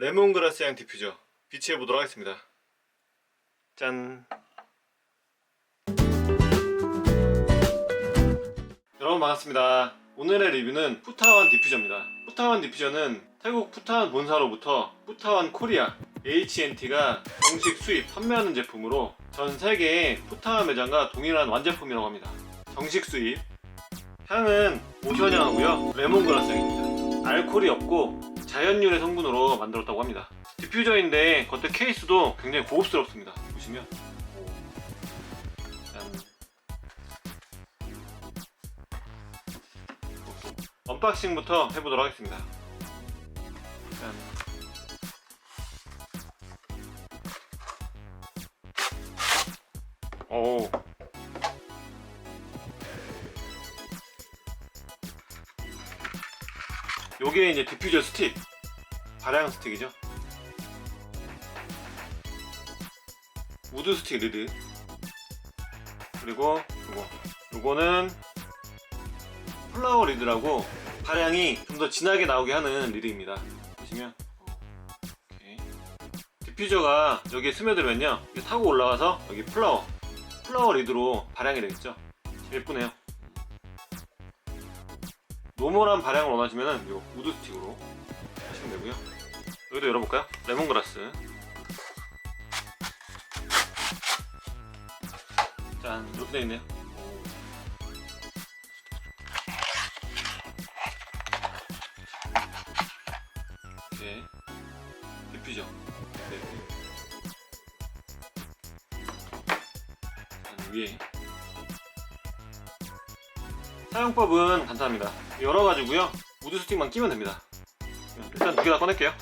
레몬그라스 향 디퓨저 비치해 보도록 하겠습니다. 짠. 여러분 반갑습니다. 오늘의 리뷰는 푸타완 디퓨저입니다. 푸타완 디퓨저는 태국 푸타완 본사로부터 푸타완 코리아 HNT가 정식 수입 판매하는 제품으로 전 세계의 푸타완 매장과 동일한 완제품이라고 합니다. 정식 수입. 향은 오션향하고요. 레몬그라스 향입니다. 알코올이 없고 자연유래 성분으로 만들었다고 합니다. 디퓨저인데 겉에 케이스도 굉장히 고급스럽습니다. 보시면. 짠. 언박싱부터 해보도록 하겠습니다. 짠. 요게 이제 디퓨저 스틱. 발향 스틱이죠. 우드 스틱 리드. 그리고 요거. 요거는 플라워 리드라고 발향이 좀 더 진하게 나오게 하는 리드입니다. 보시면 오케이. 디퓨저가 여기에 스며들면요 타고 올라가서 여기 플라워 플라워 리드로 발향이 되겠죠. 예쁘네요. 노멀한 발향을 원하시면은 요 우드 스틱으로 하시면 되고요. 여기도 열어볼까요? 레몬그라스. 짠 이렇게 되어 있네요. 이렇게 디퓨저 네. 짠, 위에 사용법은 간단합니다. 열어가지고요 우드 스틱만 끼면 됩니다. 일단 두 개 다 꺼낼게요.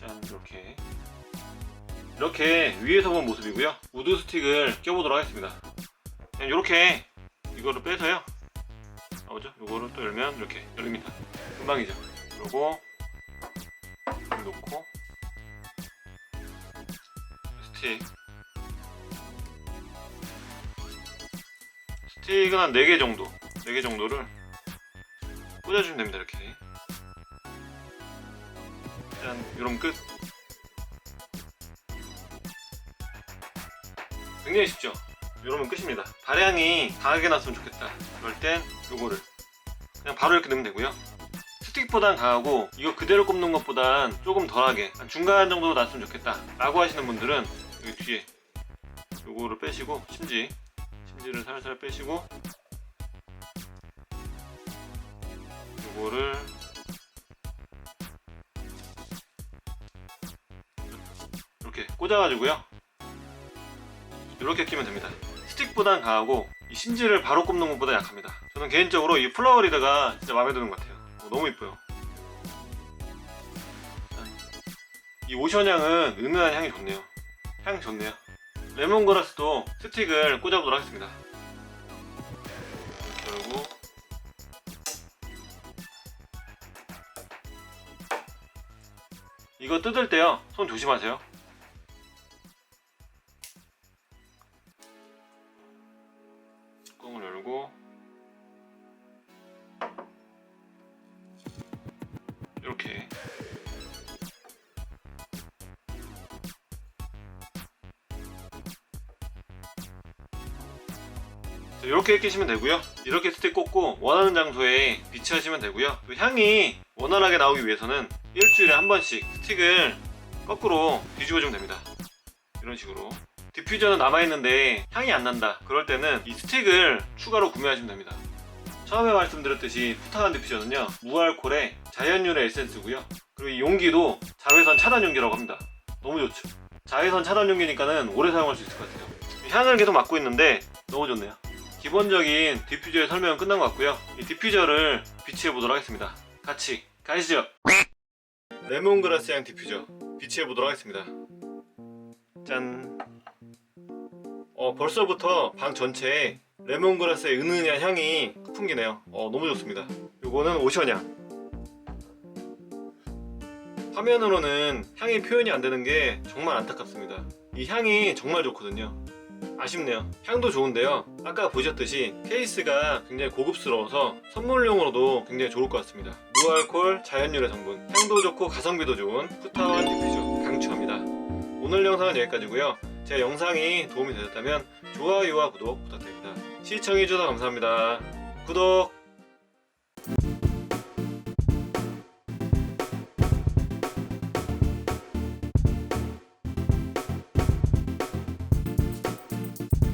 짠 이렇게 이렇게 위에서 본 모습이고요. 우드 스틱을 껴보도록 하겠습니다. 그냥 이렇게 이거를 빼서요. 나오죠? 이거를 또 열면 이렇게 열립니다. 금방이죠. 그리고 놓고. 스틱. 스틱은 한 4개 정도. 4개 정도를 꽂아주면 됩니다 이렇게. 짠 이러면 끝. 굉장히 쉽죠? 이러면 끝입니다. 발향이 강하게 났으면 좋겠다. 그럴 땐 요거를 그냥 바로 이렇게 넣으면 되고요 스틱보단 강하고 이거 그대로 꼽는 것보단 조금 덜하게 한 중간 정도로 났으면 좋겠다 라고 하시는 분들은 여기 뒤에 요거를 빼시고 심지 심지를 살살 빼시고 요거를 이렇게 꽂아가지고요. 이렇게 끼면 됩니다. 스틱보단 강하고 이 심지를 바로 꼽는 것보다 약합니다. 저는 개인적으로 이 플라워 리더가 진짜 마음에 드는 것 같아요. 어, 너무 이뻐요. 이 오션 향은 은은한 향이 좋네요. 향 좋네요. 레몬그라스도 스틱을 꽂아보도록 하겠습니다. 열고. 이거 뜯을 때요 손 조심하세요 이렇게 끼시면 되고요. 이렇게 스틱 꽂고 원하는 장소에 비치하시면 되고요. 또 향이 원활하게 나오기 위해서는 일주일에 한 번씩 스틱을 거꾸로 뒤집어 주면 됩니다. 이런 식으로. 디퓨저는 남아있는데 향이 안 난다. 그럴 때는 이 스틱을 추가로 구매하시면 됩니다. 처음에 말씀드렸듯이 푸타한 디퓨저는요 무알콜의 자연유래 에센스고요. 그리고 이 용기도 자외선 차단 용기라고 합니다. 너무 좋죠. 자외선 차단 용기니까는 오래 사용할 수 있을 것 같아요. 향을 계속 맡고 있는데 너무 좋네요. 기본적인 디퓨저의 설명은 끝난 것 같고요. 이 디퓨저를 비치해 보도록 하겠습니다. 같이 가시죠. 레몬그라스 향 디퓨저 비치해 보도록 하겠습니다. 짠. 어 벌써부터 방 전체에 레몬그라스의 은은한 향이 풍기네요. 어 너무 좋습니다. 요거는 오션향. 화면으로는 향이 표현이 안 되는 게 정말 안타깝습니다. 이 향이 정말 좋거든요. 아쉽네요. 향도 좋은데요. 아까 보셨듯이 케이스가 굉장히 고급스러워서 선물용으로도 굉장히 좋을 것 같습니다. 무알콜 자연유래 성분, 향도 좋고 가성비도 좋은 푸타완 디퓨저 강추합니다. 오늘 영상은 여기까지고요. 제 영상이 도움이 되셨다면 좋아요와 구독 부탁드립니다. 시청해주셔서 감사합니다. 구독!